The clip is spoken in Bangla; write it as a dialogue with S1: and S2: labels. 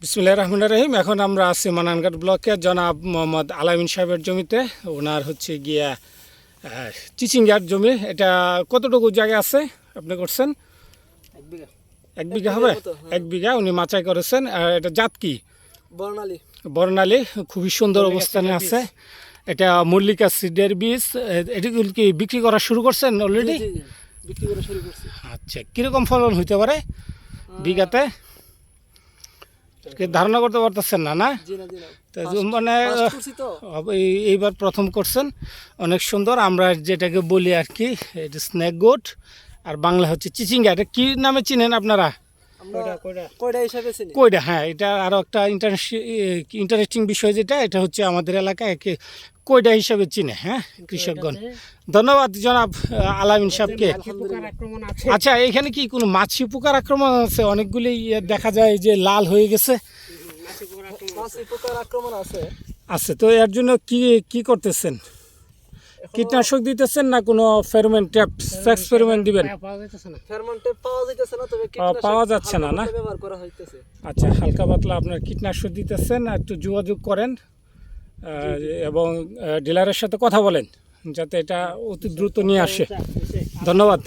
S1: বিসমুল্লাহ রহমান রহিম। এখন আমরা আছি মানানঘাট ব্লকে। জনাব মোহাম্মদ আলামিন সাহেবের জমিতে। ওনার হচ্ছে গিয়া চিচিঙ্গার জমি। এটা কতটুকু জায়গা আছে আপনি করছেন?
S2: এক বিঘা।
S1: হবে?
S2: হ্যাঁ।
S1: এক বিঘা উনি মাচাই করেছেন। আর এটা জাত কি?
S2: বর্ণালী।
S1: বর্ণালী। খুবই সুন্দর অবস্থানে আছে। এটা মল্লিকা সিডের বীজ। এ- এটিগুলো কি বিক্রি করা শুরু করছেন অলরেডি
S2: বিক্রি করা শুরু করছি।
S1: আচ্ছা কীরকম ফলন হইতে পারে বিঘাতে? ধারণা করতে পারতেছেন না না? মানে এইবার প্রথম করছেন। অনেক সুন্দর। আমরা যেটাকে বলি আর কি এটা স্ন্যাক গোট আর বাংলা হচ্ছে চিচিঙ্গা। এটা কি নামে চিনেন আপনারা?
S2: কয়টা
S1: হ্যাঁ এটা আরও একটা ইন্টারেস্টিং বিষয় যেটা এটা হচ্ছে আমাদের এলাকায় একে কইডা হিসাবে চিনে হ্যাঁ কৃষকগণ? ধন্যবাদ জনাব আলামিন সাহেবকে। আচ্ছা এখানে কি কোনো মাছি পোকার আক্রমণ আছে? অনেকগুলি দেখা যায় যে লাল হয়ে গেছে।
S2: আছে
S1: তো এর জন্য কি কি করতেছেন? কীটনাশক দিতেছেন না কোনো ফেরোমেন ট্যাপ এক্সপেরিমেন্ট দিবেন?
S2: পাওয়া যাইতেছে
S1: পাওয়া- যাচ্ছে না, না?
S2: হালকা ব্যবহার করা হইতেছে।
S1: আচ্ছা হালকা পাতলা আপনার কীটনাশক দিতেছেন আর একটু যোগাযোগ করেন এবং ডিলারের সাথে কথা বলেন যাতে এটা অতি দ্রুত নিয়ে আসে। ধন্যবাদ।